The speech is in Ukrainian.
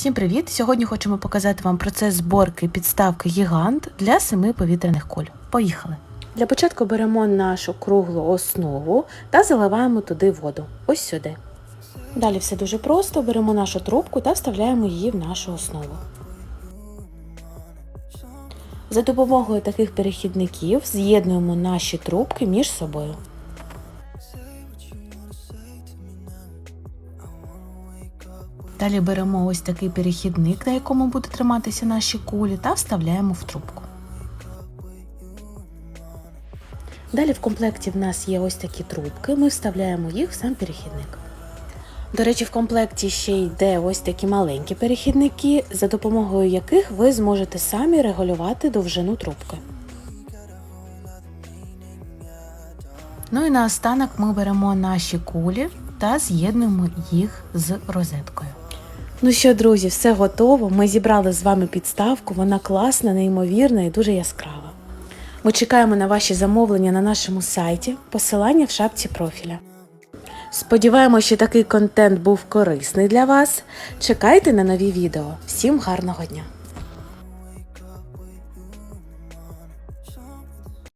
Всім привіт! Сьогодні хочемо показати вам процес зборки підставки гігант для семи повітряних куль. Поїхали! Для початку беремо нашу круглу основу та заливаємо туди воду. Ось сюди. Далі все дуже просто. Беремо нашу трубку та вставляємо її в нашу основу. За допомогою таких перехідників з'єднуємо наші трубки між собою. Далі беремо ось такий перехідник, на якому буде триматися наші кулі, та вставляємо в трубку. Далі в комплекті в нас є ось такі трубки, ми вставляємо їх в сам перехідник. До речі, в комплекті ще йде ось такі маленькі перехідники, за допомогою яких ви зможете самі регулювати довжину трубки. Ну і наостанок ми беремо наші кулі та з'єднуємо їх з розеткою. Ну що, друзі, все готово. Ми зібрали з вами підставку. Вона класна, неймовірна і дуже яскрава. Ми чекаємо на ваші замовлення на нашому сайті, посилання в шапці профіля. Сподіваємося, що такий контент був корисний для вас. Чекайте на нові відео. Всім гарного дня!